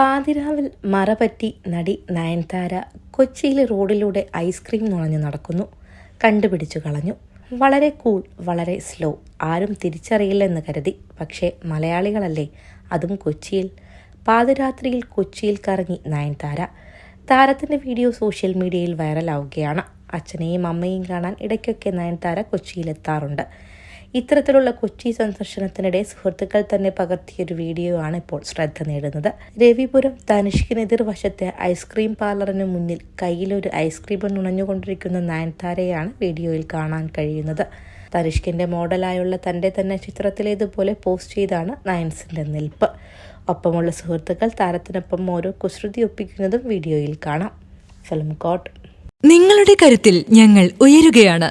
പാതിരാവിൽ മറപറ്റി നടി നയൻതാര കൊച്ചിയിലെ റോഡിലൂടെ ഐസ്ക്രീം നുണഞ്ഞു നടക്കുന്നു. കണ്ടുപിടിച്ചു കളഞ്ഞു. വളരെ കൂൾ വളരെ സ്ലോ. ആരും തിരിച്ചറിയില്ലെന്ന് കരുതി. പക്ഷേ മലയാളികളല്ലേ അതും കൊച്ചിയിൽ. പാതിരാത്രിയിൽ കൊച്ചിയിൽ കറങ്ങി നയൻതാര. താരത്തിന്റെ വീഡിയോ സോഷ്യൽ മീഡിയയിൽ വൈറലാവുകയാണ്. അച്ഛനെയും അമ്മയും കാണാൻ ഇടയ്ക്കൊക്കെ നയൻതാര കൊച്ചിയിലെത്താറുണ്ട്. ഇത്തരത്തിലുള്ള കൊച്ചി സന്ദർശനത്തിനിടെ സുഹൃത്തുക്കൾ തന്നെ പകർത്തിയൊരു വീഡിയോ ആണ് ഇപ്പോൾ ശ്രദ്ധ നേടുന്നത്. രവിപുരം തനുഷ്കിനെതിർ വശത്തെ ഐസ്ക്രീം പാർലറിന് മുന്നിൽ കയ്യിലൊരു ഐസ്ക്രീം നുണഞ്ഞുകൊണ്ടിരിക്കുന്ന നയൻതാരയാണ് വീഡിയോയിൽ കാണാൻ കഴിയുന്നത്. തനിഷ്കിന്റെ മോഡലായുള്ള തന്റെ തന്നെ ചിത്രത്തിലേതുപോലെ പോസ്റ്റ് ചെയ്താണ് നയൻസിന്റെ നിൽപ്പ്. ഒപ്പമുള്ള സുഹൃത്തുക്കൾ താരത്തിനൊപ്പം ഓരോ കുസൃതി ഒപ്പിക്കുന്നതും വീഡിയോയിൽ കാണാം. ഫിലിം കോട്ട്. നിങ്ങളുടെ കരുത്തിൽ ഞങ്ങൾ ഉയരുകയാണ്.